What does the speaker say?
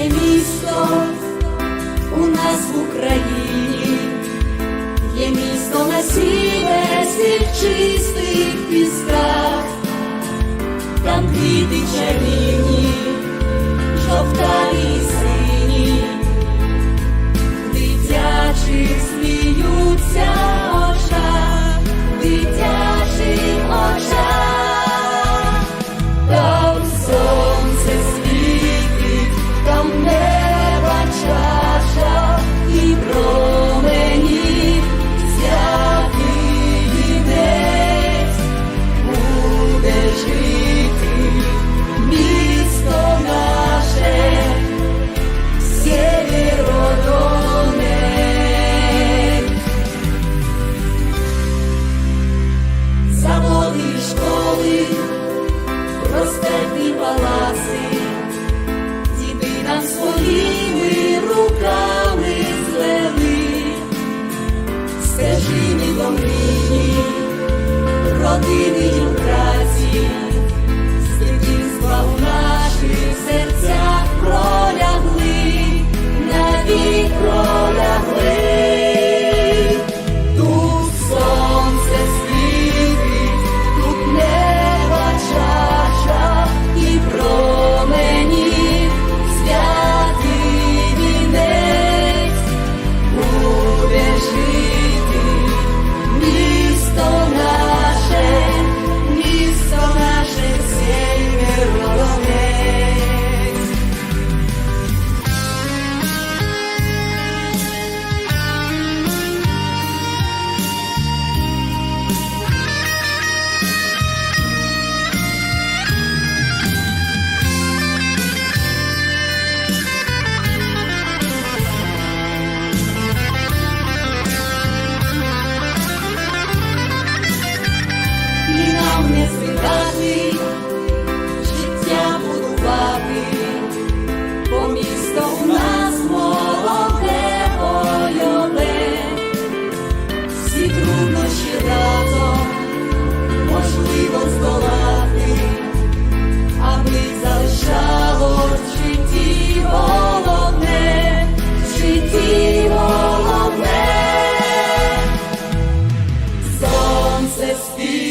Є місто у нас в Україні, є місто на сівесних чистих пісках, там квіти чарівні, жовтаві й You. Сонце спів.